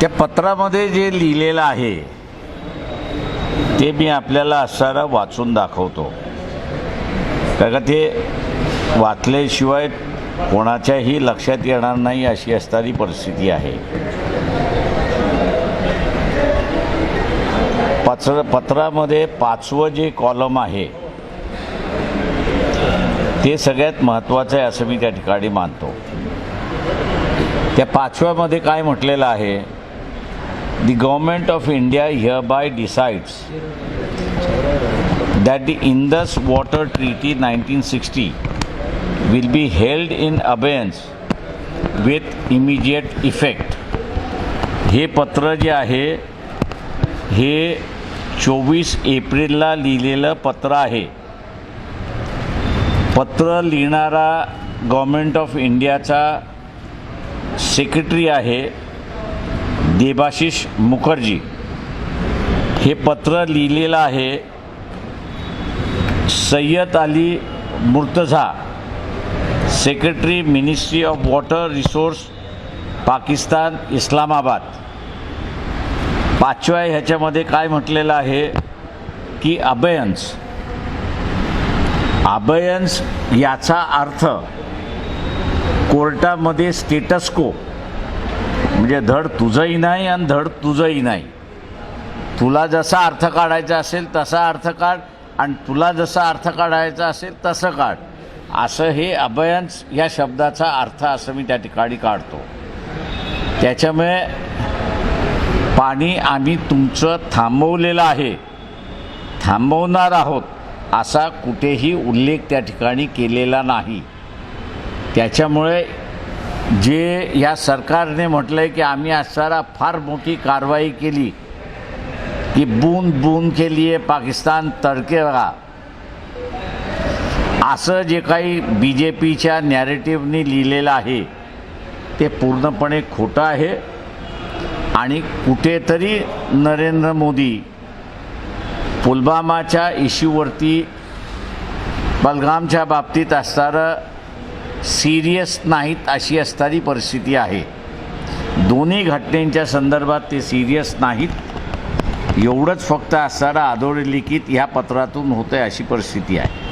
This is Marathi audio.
त्या पत्रामध्ये जे लिहिलेलं आहे ते मी आपल्याला असणारं वाचून दाखवतो. कारण का ते वाचल्याशिवाय कोणाच्याही लक्षात येणार नाही अशी असणारी परिस्थिती आहे. पत्र पत्रामध्ये पाचवं जे कॉलम आहे ते सगळ्यात महत्त्वाचं आहे असं मी त्या ठिकाणी मानतो. त्या पाचव्यामध्ये काय म्हटलेलं आहे the government of India hereby by that the Indus Water Treaty 1960 will be held in abeyance with immediate effect. हे पत्र जे आहे हे चोवीस एप्रिलला लिहिलेलं पत्र आहे पत्र लिहिणारा गव्हर्मेंट ऑफ इंडियाचा सेक्रेटरी आहे देबाशिष मुखर्जी. हे पत्र लिहिलेलं आहे Syed Ali Murtaza secretary ministry of water resource Pakistan Islamabad. पाचव्या ह्याच्यामध्ये काय म्हटलेलं आहे की अभयन्स अभयन्स याचा अर्थ कोर्टामध्ये स्टेटस्को म्हणजे धड तुझंही नाही आणि धड तुझंही नाही. तुला जसा अर्थ काढायचा असेल तसा अर्थ काढ आणि तुला जसा अर्थ काढायचा असेल तसं काढ. असं हे अभयन्स या शब्दाचा अर्थ असं मी त्या ठिकाणी काढतो. त्याच्यामुळे पाणी आम्ही तुमचं थांबवलेलं आहे. थांबवणार आहोत असा कुठेही उल्लेख त्या ठिकाणी केलेला नाही. त्याच्यामुळे जे या सरकारने म्हटलं आहे की आम्ही असणारा फार मोठी कारवाई केली. की बूंद बूंद केली आहे पाकिस्तान तडकेगा असं जे काही बी जे पीच्या नॅरेटिव्हनी लिहिलेलं आहे ते पूर्णपणे खोटं आहे. आणि कुठेतरी नरेंद्र मोदी पुलवामाच्या इश्यूवरती बलगामच्या बाबतीत असणारं सिरियस नाहीत अशी असणारी परिस्थिती आहे. दोन्ही घटनेच्या संदर्भात ते सिरियस नाहीत. एवढंच फक्त असणारा आदोळे लिखित ह्या पत्रातून होतं आहे अशी परिस्थिती आहे.